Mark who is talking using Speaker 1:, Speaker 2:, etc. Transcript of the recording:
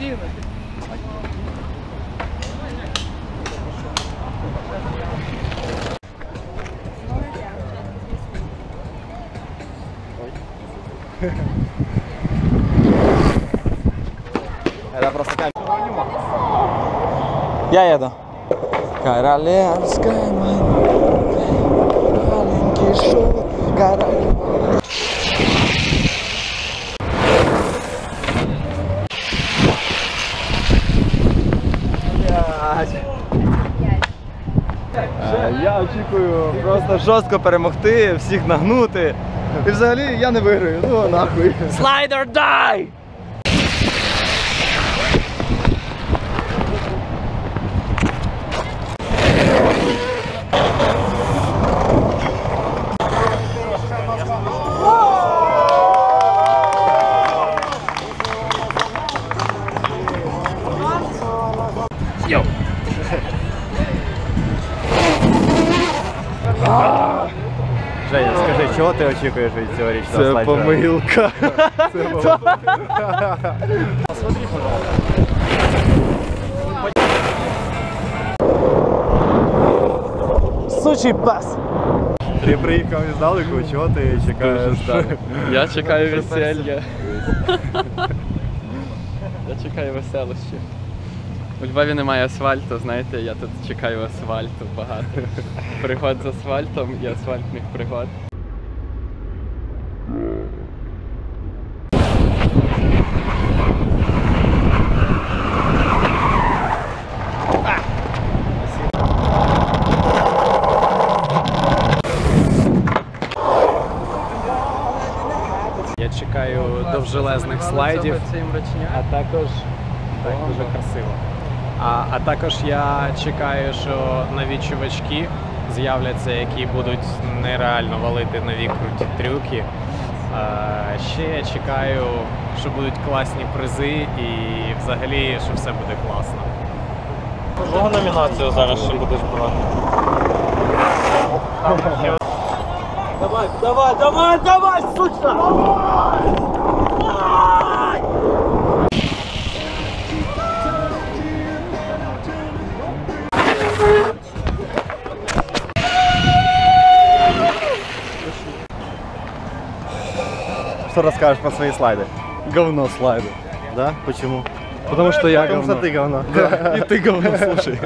Speaker 1: постійно.
Speaker 2: Era просто камера.
Speaker 3: Я еду. Королевская мать. Маленький шут. Королевская 35.
Speaker 2: Е, я очікую просто жорстко перемогти, всіх нагнути. І взагалі я не виграю. Ну нахуй.
Speaker 1: слайдер дай! Йоу!
Speaker 2: Женя, скажи, чого ти очікуєш від цьогорічного
Speaker 3: Це
Speaker 2: слайдера?
Speaker 3: помилка. Сучий пес.
Speaker 2: Ти приїхав іздалеку, чого ти чекаєш?
Speaker 1: Я чекаю весілля. Я чекаю веселощі. У Львові немає асфальту, знаєте, я тут чекаю асфальту багато. Пригод з асфальтом і асфальтних пригод.
Speaker 4: Я чекаю довжелезних слайдів, а також так дуже красиво. А, а також я чекаю, що нові чувачки з'являться, які будуть нереально валити нові круті трюки. А, ще я чекаю, що будуть класні призи і взагалі, що все буде класно.
Speaker 5: Кого номінацію зараз ще будеш брати?
Speaker 2: Что расскажешь про свои слайды?
Speaker 3: Говно слайды.
Speaker 2: Да? Почему?
Speaker 3: Потому что я
Speaker 2: Потому что
Speaker 3: говно.
Speaker 2: ты говно.
Speaker 3: Да, И ты говно, слушай.